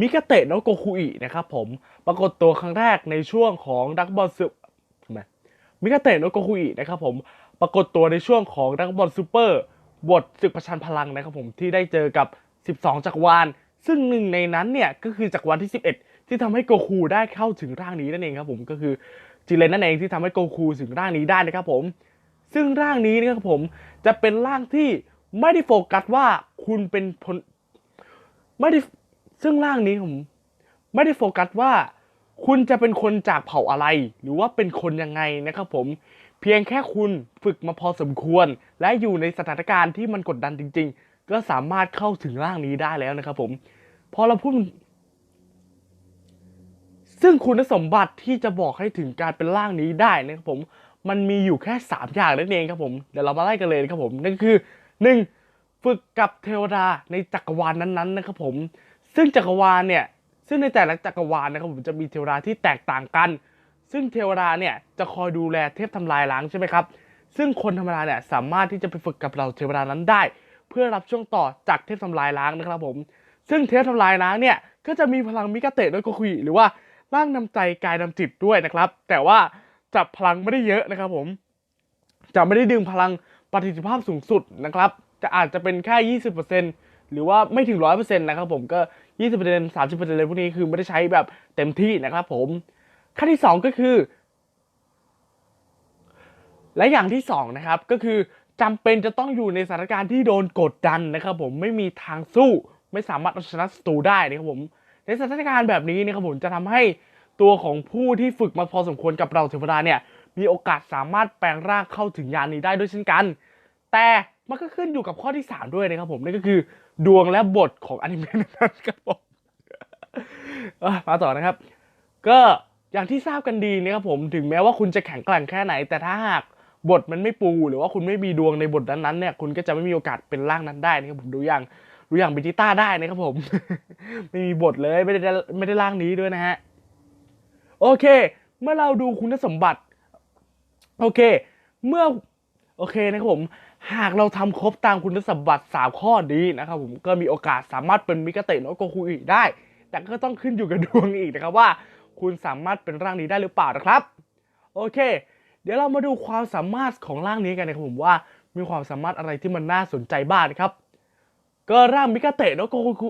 มิกาเตะโนโกคุอินะครับผมปรากฏตัวครั้งแรกในช่วงของดักบอลซูทำไมมิกาเตะโนโกคุอินะครับผมปรากฏตัวในช่วงของดักบอลซูเปอร์บทศึกประชันพลังนะครับผมที่ได้เจอกับ 12 จักรวาล ซึ่งหนึ่งในนั้นเนี่ยก็คือจักรวาลที่ 11 ที่ทำให้โกคูได้เข้าถึงร่างนี้นั่นเองครับผมก็คือจิเลนนั่นเองที่ทำให้โกคูถึงร่างนี้ได้นะครับผม ซึ่งร่างนี้นะครับผมจะเป็นร่างที่ไม่ได้โฟกัสว่าคุณเป็นพลไม่ได้ ซึ่งร่างนี้ผมไม่ได้โฟกัสว่าคุณจะเป็นคนจากเผ่าอะไร หรือว่าเป็นคนยังไงนะครับผม เพียงแค่คุณฝึกมาพอสมควร และอยู่ในสถานการณ์ที่มันกดดันจริง ๆ ก็สามารถเข้าถึงร่างนี้ได้แล้วนะครับผม พอเราพูดซึ่งคุณสมบัติที่จะบอกให้ถึงการเป็นร่างนี้ได้นะครับผม มันมีอยู่แค่ 3 อย่างนั่นเองครับผม เดี๋ยวเรามาไล่กันเลยนะครับผม นั่นคือ 1. ฝึกกับเทวดาในจักรวาลนั้นๆนะครับผม ซึ่งจักรวาลเนี่ย ซึ่งในแต่ละจักรวาลนะครับผมจะมีเทวดาที่แตกต่างกัน ซึ่งเทวดาเนี่ยจะคอยดูแลเทพทำลายล้างใช่ไหมครับ ซึ่งคนธรรมดาเนี่ยสามารถที่จะไปฝึกกับเราเทวดานั้นได้ เพื่อรับช่วงต่อจากเทพทำลายล้างนะครับผม ซึ่งเทพทำลายล้างเนี่ยก็จะมีพลังมิกาเตะด้วยก็คุยหรือว่าร่างนำใจกายนำจิตด้วยนะครับ แต่ว่าจับพลังไม่ได้เยอะนะครับผม จะไม่ได้ดึงพลังประสิทธิภาพสูงสุดนะครับ จะอาจจะเป็นแค่ 20%หรือว่าไม่ถึง 100%นะครับผมก็ 20% 30%เลยพวกนี้คือไม่ได้ใช้แบบเต็มที่นะครับผมขั้นที่ 2 ก็คือ และอย่างที่สองนะครับก็คือจำเป็นจะต้องอยู่ในสถานการณ์ที่โดนกดดันนะครับ ผมไม่มีทางสู้ไม่สามารถเอาชนะศัตรูได้นะครับผม ในสถานการณ์แบบนี้นะครับผมจะทำให้ตัวของผู้ที่ฝึกมาพอสมควรกับเราเทวดาเนี่ยมีโอกาสสามารถแปลงร่างเข้าถึงยานนี้ได้ด้วยเช่นกัน แต่ มันก็ขึ้นอยู่กับข้อที่ 3 ด้วยนะครับผมนั่นก็คือดวงและบทของอนิเมะนั้นครับผมมาต่อนะครับ ก็อย่างที่ทราบกันดีนะครับผมถึงแม้ว่าคุณจะแข็งแกร่งแค่ไหน แต่ถ้าหากบทมันไม่ปู หรือว่าคุณไม่มีดวงในบทนั้นๆเนี่ยคุณก็จะไม่มีโอกาสเป็นร่างนั้นได้นะครับผมดูอย่างดูอย่างบิจิต้าได้นะครับผม ไม่มีบทเลยไม่ได้ไม่ได้ร่างนี้ด้วยนะฮะโอเค เมื่อเราดูคุณสมบัติ โอเค เมื่อ โอเคนะครับผม หากเราทำครบตามคุณสมบัติ 3 ข้อนี้นะครับผมก็มีโอกาสสามารถเป็นมิกาเตะโนโกคุอิได้ แต่ก็ต้องขึ้นอยู่กับดวงอีกนะครับว่า คุณสามารถเป็นร่างนี้ได้หรือเปล่านะครับ โอเค เดี๋ยวเรามาดูความสามารถของร่างนี้กันนะครับผมว่ามีความสามารถอะไรที่มันน่าสนใจบ้างนะครับ ก็ร่างมิกาเตะโนโกคุ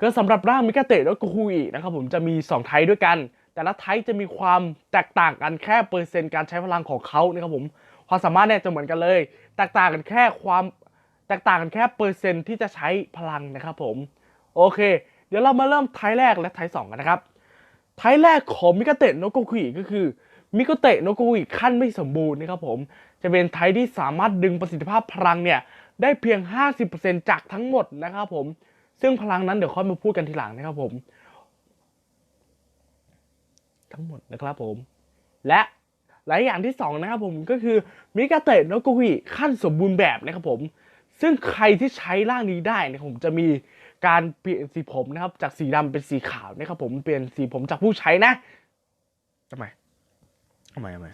ก็สำหรับร่างมิกาเตะโนโกคุอินะครับผมจะมี 2 ไทป์ด้วยกัน แต่ละไทป์จะมีความแตกต่างกันแค่เปอร์เซ็นต์การใช้พลังของเขานะครับผม ความสามารถเนี่ยจะเหมือนกันเลย แตกต่างกันแค่ความแตกต่างกันแค่เปอร์เซ็นต์ที่จะใช้พลังนะครับผม โอเค เดี๋ยวเรามาเริ่มไทป์แรกและไทป์สองกันนะครับไทป์แรกของมิกาเตะโนโกคุอิก็คือมิกาเตะโนโกคุอิขั้นไม่สมบูรณ์นะครับผมจะเป็นไทป์ที่สามารถดึงประสิทธิภาพพลังเนี่ยได้เพียง 50%จากทั้งหมดนะครับผม ซึ่งพลังนั้นเดี๋ยวค่อยมาพูดกันทีหลังนะครับผม ทั้งหมดนะครับผม และ และอย่างที่สองนะครับผมก็คือมิกาเตะโนกุฮิขั้นสมบูรณ์แบบนะครับผม ซึ่งใครที่ใช้ร่างนี้ได้นะผมจะมีการเปลี่ยนสีผมนะครับ จากสีดำเป็นสีขาวนะครับผมเปลี่ยนสีผมจากผู้ใช้นะทำไมทำไมทำไม